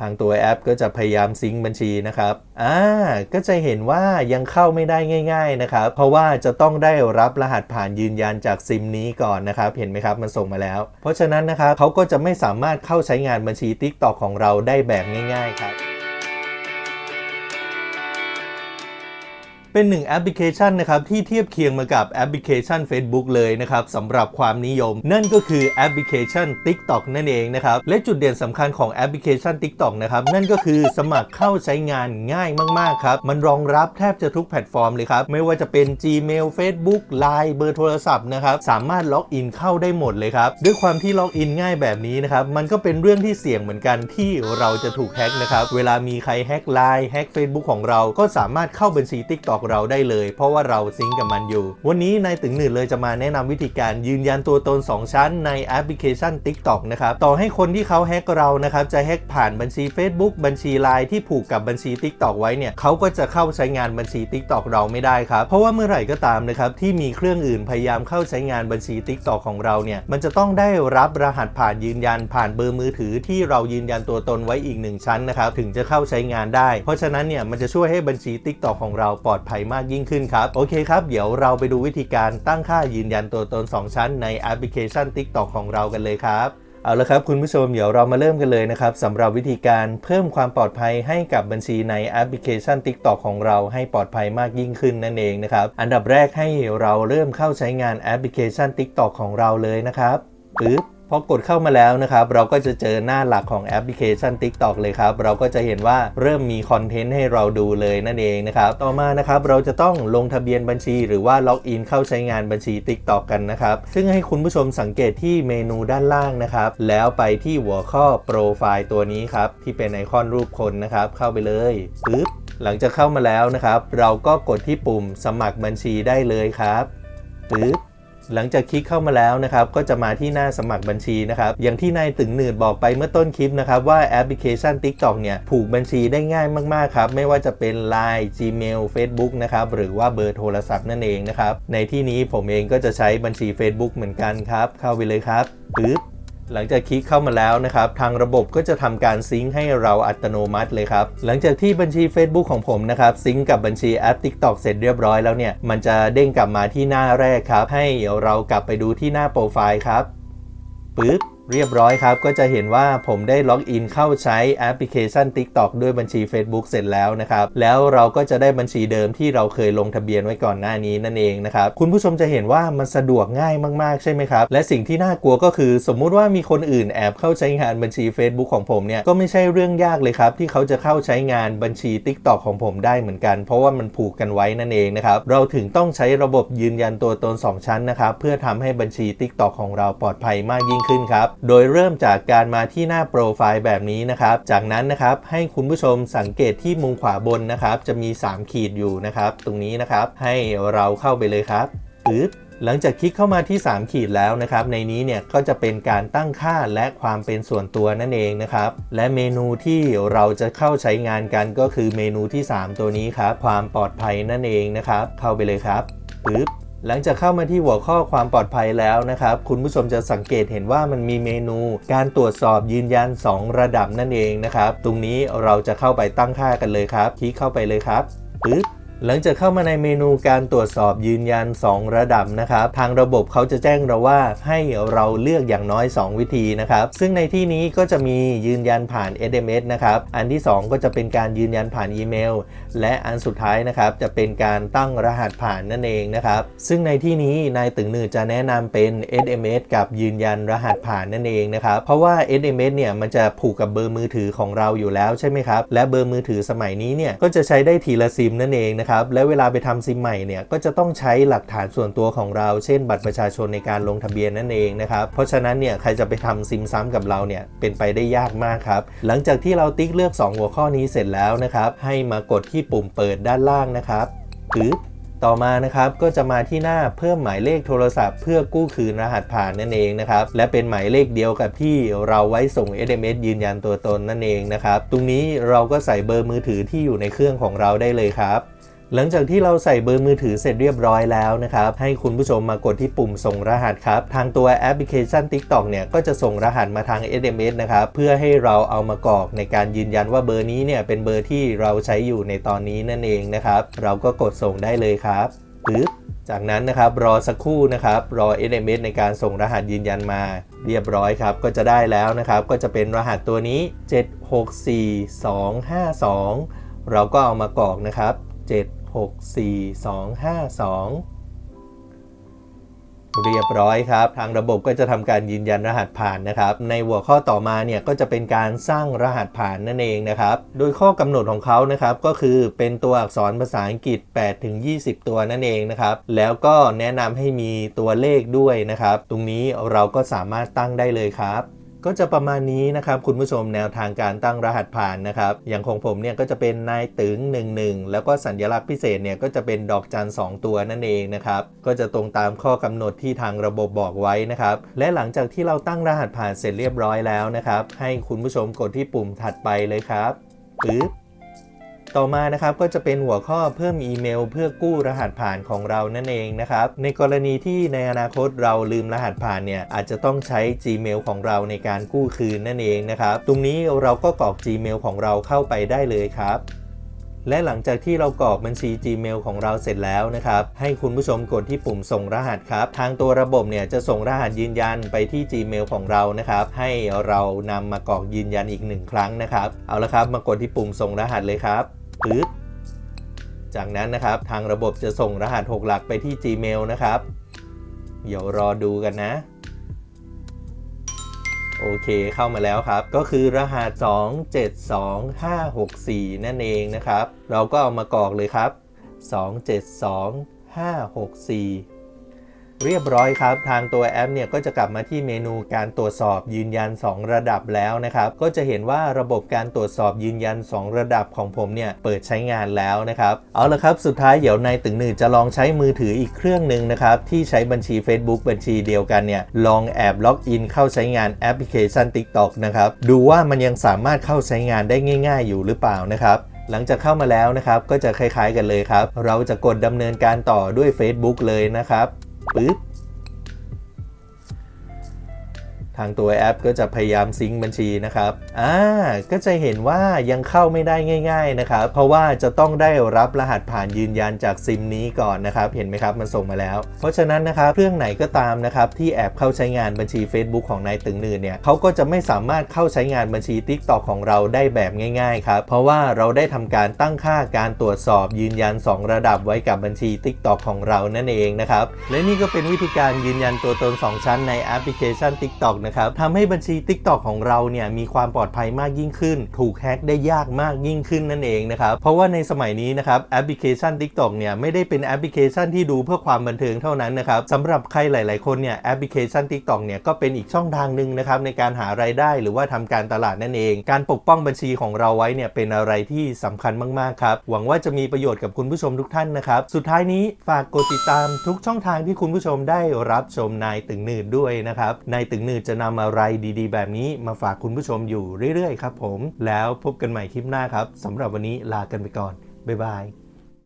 ทางตัวแอปก็จะพยายามซิงค์บัญชีนะครับ อ่า ก็จะเห็นว่ายังเข้าไม่ได้ง่าย ๆนะครับ เพราะว่าจะต้องได้รับรหัสผ่านยืนยันจากซิมนี้ก่อนนะครับ เห็นไหมครับ มันส่งมาแล้ว เพราะฉะนั้นนะครับเขาก็จะไม่สามารถเข้าใช้งานบัญชี TikTok ของเราได้แบบง่าย ๆ ครับ เป็นหนึ่งแอปพลิเคชันนะครับที่เทียบเคียงมากับแอปพลิเคชัน Facebook เลยนะครับสำหรับความนิยม นั่นก็คือแอปพลิเคชัน TikTok นั่นเองนะครับและจุดเด่นสำคัญของแอปพลิเคชัน TikTok นะครับนั่นก็คือสมัครเข้าใช้งานง่ายมากๆครับมันรองรับแทบจะทุกแพลตฟอร์มเลยครับไม่ว่าจะเป็น Gmail Facebook Line เบอร์โทรศัพท์นะครับสามารถล็อกอินเข้าได้หมดเลยครับด้วยความที่ล็อกอินง่ายแบบนี้นะครับมันก็เป็นเรื่องที่เสี่ยงเหมือนกันที่เราจะถูกแฮ็กนะครับเวลามีใครแฮ็กไลน์แฮ็ก Facebook ของเราก็สามารถเข้าบัญชี TikTok เราได้เลย เพราะว่าเราซิงกับมันอยู่ วันนี้นายตึงหนืดเลยจะมาแนะนำวิธีการยืนยันตัวตน 2 ชั้นในแอปพลิเคชัน TikTok นะครับต่อให้คนที่เขาแฮกเรานะครับจะแฮกผ่านบัญชี Facebook บัญชี Line ที่ผูกกับบัญชี TikTok ไว้เนี่ยเขาก็จะเข้าใช้งานบัญชี TikTok เราไม่ได้ครับเพราะว่าเมื่อไหร่ก็ตามนะครับที่มีเครื่องอื่นพยายามเข้าใช้งานบัญชี TikTok ของเราเนี่ยมันจะต้องได้รับรหัสผ่านยืนยันผ่านเบอร์มือถือที่เรายืนยันตัวตนไว้อีกหนึ่งชั้นนะครับถึงจะเข้าใช้งานได้ เพราะฉะนั้นเนี่ยมันจะช่วยให้บัญชี TikTok ของเราปลอดภัยมากยิ่งขึ้นครับ โอเคครับ เดี๋ยวเราไปดูวิธีการตั้งค่ายืนยันตัวตน 2 ชั้นในแอปพลิเคชัน TikTok ของเรากันเลยครับเอาละครับคุณผู้ชมเดี๋ยวเรามาเริ่มกันเลยนะครับสำหรับวิธีการเพิ่มความปลอดภัยให้กับบัญชีในแอปพลิเคชัน TikTok ของเราให้ปลอดภัยมากยิ่งขึ้นนั่นเองนะครับอันดับแรกให้เราเริ่มเข้าใช้งานแอปพลิเคชัน TikTok ของเราเลยนะครับปึ๊บ พอกดเข้ามาแล้วนะครับ เราก็จะเจอหน้าหลักของแอปพลิเคชัน TikTok เลยครับ เราก็จะเห็นว่าเริ่มมีคอนเทนต์ให้เราดูเลยนั่นเองนะครับ ต่อมานะครับเราจะต้องลงทะเบียนบัญชี หรือว่าล็อกอินเข้าใช้งานบัญชี TikTok กันนะครับ ซึ่งให้คุณผู้ชมสังเกตที่เมนูด้านล่างนะครับ แล้วไปที่หัวข้อโปรไฟล์ตัวนี้ครับ ที่เป็นไอคอนรูปคนนะครับ เข้าไปเลยปึ๊บหลังจากเข้ามาแล้วนะครับ เราก็กดที่ปุ่มสมัครบัญชีได้เลยครับปึ๊บ หลังจากคลิกเข้ามาแล้วนะครับก็จะมาที่หน้าสมัครบัญชีนะครับอย่างที่นายตึงหนืดบอกไปเมื่อต้นคลิปนะครับว่าแอปพลิเคชัน TikTok เนี่ยผูกบัญชีได้ง่ายมากๆครับไม่ว่าจะเป็น Line Gmail Facebook นะครับหรือว่าเบอร์โทรศัพท์นั่นเองนะครับในที่นี้ผมเองก็จะใช้บัญชี Facebook เหมือนกันครับเข้าไปเลยครับปึ๊บ หลังจากคลิกเข้ามาแล้วนะครับ ทางระบบก็จะทำการซิงค์ให้เราอัตโนมัติเลยครับ หลังจากที่บัญชี Facebook ของผมนะครับซิงค์กับบัญชีแอป TikTok เสร็จเรียบร้อยแล้วเนี่ย มันจะเด้งกลับมาที่หน้าแรกครับ ให้เรากลับไปดูที่หน้าโปรไฟล์ครับปึ๊บ เรียบร้อยครับ ก็จะเห็นว่าผมได้ล็อกอินเข้าใช้แอปพลิเคชัน TikTok ด้วยบัญชี Facebook เสร็จแล้วนะครับ แล้วเราก็จะได้บัญชีเดิมที่เราเคยลงทะเบียนไว้ก่อนหน้านี้นั่นเองนะครับ คุณผู้ชมจะเห็นว่ามันสะดวกง่ายมากๆ ใช่ไหมครับ และสิ่งที่น่ากลัวก็คือสมมุติว่ามีคนอื่นแอบเข้าใช้งานบัญชี Facebook ของผมเนี่ยก็ไม่ใช่เรื่องยากเลยครับที่เขาจะเข้าใช้งานบัญชี TikTok ของผมได้เหมือนกัน เพราะว่ามันผูกกันไว้นั่นเองนะครับเราถึงต้องใช้ระบบยืนยันตัวตน 2 ชั้นนะครับเพื่อทำให้บัญชี TikTok ของเราปลอดภัยมากยิ่งขึ้นครับโดยเริ่มจากการมาที่หน้าโปรไฟล์แบบนี้นะครับ จากนั้นนะครับให้คุณผู้ชมสังเกตที่มุมขวาบนนะครับ จะมี 3 ขีดอยู่นะครับ ตรงนี้นะครับให้เราเข้าไปเลยครับปึ๊บหลังจากคลิกเข้ามาที่ 3 ขีดแล้วนะครับ ในนี้เนี่ยก็จะเป็นการตั้งค่าและความเป็นส่วนตัวนั่นเองนะครับ และเมนูที่เราจะเข้าใช้งานกันก็คือเมนูที่ 3 ตัวนี้ครับ ความปลอดภัยนั่นเองนะครับ เข้าไปเลยครับปึ๊บ หลังจากเข้ามาที่หัวข้อความปลอดภัยแล้วนะครับ คุณผู้ชมจะสังเกตเห็นว่ามันมีเมนู การตรวจสอบยืนยัน 2 ระดับนั่นเองนะครับ ตรงนี้เราจะเข้าไปตั้งค่ากันเลยครับ คลิกเข้าไปเลยครับปึ๊บ หลังจากเข้ามาในเมนูการตรวจสอบยืนยัน 2 ระดับนะครับ ทางระบบเขาจะแจ้งเราว่าให้เราเลือกอย่างน้อย 2 วิธีนะครับ ซึ่งในที่นี้ก็จะมียืนยันผ่าน SMS นะครับ อันที่ 2 ก็จะเป็นการยืนยันผ่านอีเมล และอันสุดท้ายนะครับจะเป็นการตั้งรหัสผ่านนั่นเองนะครับ ซึ่งในที่นี้นายตึงหนือจะแนะนำเป็น SMS กับยืนยันรหัสผ่านนั่นเองนะครับ เพราะว่า SMS เนี่ยมันจะผูกกับเบอร์มือถือของเราอยู่แล้วใช่ไหมครับ และเบอร์มือถือสมัยนี้เนี่ยก็จะใช้ได้ทีละซิมนั่นเองนะครับและเวลาไปทำซิมใหม่เนี่ยก็จะต้องใช้หลักฐานส่วนตัวของเรา เช่น บัตรประชาชนในการลงทะเบียนนั่นเองนะครับ เพราะฉะนั้นเนี่ยใครจะไปทำซิมซ้ำกับเราเนี่ยเป็นไปได้ยากมากครับ หลังจากที่เราติ๊กเลือก 2 หัวข้อนี้เสร็จแล้วนะครับ ให้มากดที่ปุ่มเปิดด้านล่างนะครับปึ๊บต่อมานะครับก็จะมาที่หน้าเพิ่มหมายเลขโทรศัพท์ เพื่อกู้คืนรหัสผ่านนั่นเองนะครับและเป็นหมายเลขเดียวกับที่เราไว้ส่ง SMS ยืนยันตัวตนนั่นเองนะครับตรงนี้เราก็ใส่เบอร์มือถือที่อยู่ในเครื่องของเราได้เลยครับ หลังจากที่เราใส่เบอร์มือถือเสร็จเรียบร้อยแล้วนะครับ ให้คุณผู้ชมมากดที่ปุ่มส่งรหัสครับ ทางตัวแอปพลิเคชัน TikTok เนี่ยก็จะส่งรหัสมาทาง SMS นะครับ เพื่อให้เราเอามากรอกในการยืนยันว่าเบอร์นี้เนี่ยเป็นเบอร์ที่เราใช้อยู่ในตอนนี้นั่นเองนะครับ เราก็กดส่งได้เลยครับปึ๊บจากนั้นนะครับรอสักครู่นะครับรอ SMS ในการส่งรหัสยืนยันมาเรียบร้อยครับก็จะได้แล้วนะครับ ก็จะเป็นรหัสตัวนี้ 764252 เราก็เอามากรอกนะครับ 64252 เรียบร้อยครับ ทางระบบก็จะทำการยืนยันรหัสผ่านนะครับ ในหัวข้อต่อมาเนี่ยก็จะเป็นการสร้างรหัสผ่านนั่นเองนะครับ โดยข้อกำหนดของเขานะครับก็คือเป็นตัวอักษรภาษาอังกฤษ8ถึง20 ตัวนั่นเองนะครับ แล้วก็แนะนำให้มีตัวเลขด้วยนะครับ ตรงนี้เราก็สามารถตั้งได้เลยครับ ก็จะประมาณนี้นะครับคุณผู้ชมแนวทางการตั้งรหัสผ่านนะครับอย่างของผมเนี่ยก็จะเป็นนายตึง11 แล้วก็สัญลักษณ์พิเศษเนี่ยก็จะเป็นดอกจัน2ตัวนั่นเองนะครับก็จะตรงตามข้อกำหนดที่ทางระบบบอกไว้นะครับและหลังจากที่เราตั้งรหัสผ่านเสร็จเรียบร้อยแล้วนะครับให้คุณผู้ชมกดที่ปุ่มถัดไปเลยครับปึ๊บ ต่อมานะครับก็จะเป็นหัวข้อเพิ่มอีเมล เพื่อกู้รหัสผ่านของเรานั่นเองนะครับในกรณีที่ในอนาคตเราลืมรหัสผ่านเนี่ยอาจจะต้องใช้ Gmail ของเราในการกู้คืนนั่นเองนะครับตรงนี้เราก็กรอก Gmail ของเราเข้าไปได้เลยครับและหลังจากที่เรากรอกบัญชี Gmail ของเราเสร็จแล้วนะครับ ให้คุณผู้ชมกดที่ปุ่มส่งรหัสครับ ทางตัวระบบเนี่ยจะส่งรหัสยืนยันไปที่ Gmail ของเรานะครับ ให้เรานำมากรอกยืนยันอีกหนึ่งครั้งนะครับ เอาละครับมากดที่ปุ่มส่งรหัสเลยครับ ปึ๊บจากนั้นนะครับทางระบบจะส่งรหัส 6 หลักไปที่ Gmail นะครับ เดี๋ยวรอดูกันนะ โอเคเข้ามาแล้วครับ ก็คือรหัส 272564 นั่นเองนะครับ เราก็เอามากรอกเลยครับ 272564 เรียบร้อยครับ ทางตัวแอปเนี่ยก็จะกลับมาที่เมนูการตรวจสอบยืนยัน 2 ระดับแล้วนะครับ ก็จะเห็นว่าระบบการตรวจสอบยืนยัน 2 ระดับของผมเนี่ยเปิดใช้งานแล้วนะครับ เอาละครับ สุดท้ายเดี๋ยวนายตึงหนืดจะลองใช้มือถืออีกเครื่องหนึ่งนะครับ ที่ใช้บัญชี Facebook บัญชีเดียวกันเนี่ยลองแอบล็อกอินเข้าใช้งานแอปพลิเคชัน TikTok นะครับดูว่ามันยังสามารถเข้าใช้งานได้ง่าย ๆ อยู่หรือเปล่านะครับหลังจากเข้ามาแล้วนะครับก็จะคล้ายๆกันเลยครับ เราจะกดดำเนินการต่อด้วย Facebook เลยนะครับ ปึ๊บ ทางตัวแอปก็จะพยายามซิงค์บัญชีนะครับ อ่า ก็จะเห็นว่ายังเข้าไม่ได้ง่าย ๆนะครับ เพราะว่าจะต้องได้รับรหัสผ่านยืนยันจากซิมนี้ก่อนนะครับ เห็นไหมครับมันส่งมาแล้ว เพราะฉะนั้นนะครับเครื่องไหนก็ตามนะครับที่แอบเข้าใช้งานบัญชี Facebook ของนายตึงนืนเนี่ยเขาก็จะไม่สามารถเข้าใช้งานบัญชี TikTok ของเราได้แบบง่ายๆครับ เพราะว่าเราได้ทำการตั้งค่าการตรวจสอบยืนยัน 2 ระดับไว้กับบัญชี TikTok ของเรานั่นเองนะครับ และนี่ก็เป็นวิธีการยืนยันตัวตน 2 ชั้นในแอปพลิเคชัน TikTok นะครับทำให้บัญชี TikTok ของเราเนี่ยมีความปลอดภัยมากยิ่งขึ้น ถูกแฮ็กได้ยากมากยิ่งขึ้นนั่นเองนะครับเพราะว่าในสมัยนี้นะครับแอปพลิเคชัน TikTok เนี่ยไม่ได้เป็นแอปพลิเคชันที่ดูเพื่อความบันเทิงเท่านั้นนะครับสำหรับใครหลาย ๆ คนเนี่ยแอปพลิเคชัน TikTok เนี่ยก็เป็นอีกช่องทางหนึ่งนะครับในการหารายได้หรือว่าทำการตลาดนั่นเอง การปกป้องบัญชีของเราไว้เนี่ยเป็นอะไรที่สำคัญมาก ๆ ครับ หวังว่าจะมีประโยชน์กับคุณผู้ชมทุกท่านนะครับ สุดท้ายนี้ฝากกดติดตามทุกช่องทางที่คุณผู้ชมได้รับชมนายตึงหนืดด้วยนะครับนายตึงหนืดจะนำอะไรดีๆ แบบนี้มาฝากคุณผู้ชมอยู่เรื่อยๆ ครับผม แล้วพบกันใหม่คลิปหน้าครับสำหรับวันนี้ลากันไปก่อน บ๊ายบาย